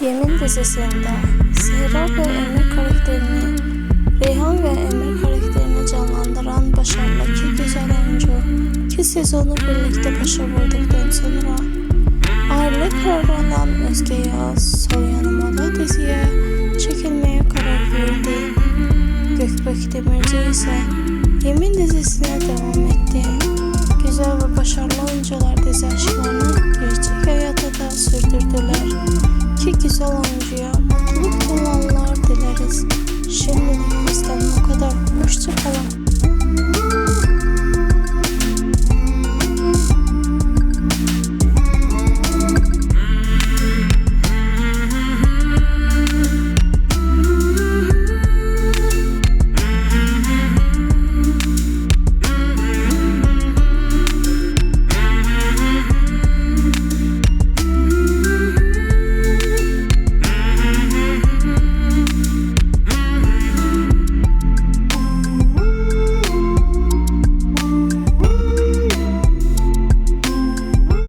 Yemin dizisinde Zehra ve Emir karakterini, Reyhan ve Emir karakterini canlandıran başarılı güzel oyuncu iki sezonu birlikte başa vurduktan sonra ayrılık kararından Özge Yağız Sol Yanımalı diziye çekilmeye karar verdi. Gökbek Demirci ise Yemin dizisine devam etti. Güzel ve başarılı oyuncular dizi aşklarını gerçek hayata da sürdürdüler iki güzel oyuncuya mutluluk tamamlar dileriz. Şimdilik bizden bu kadar. Hoşçakalın.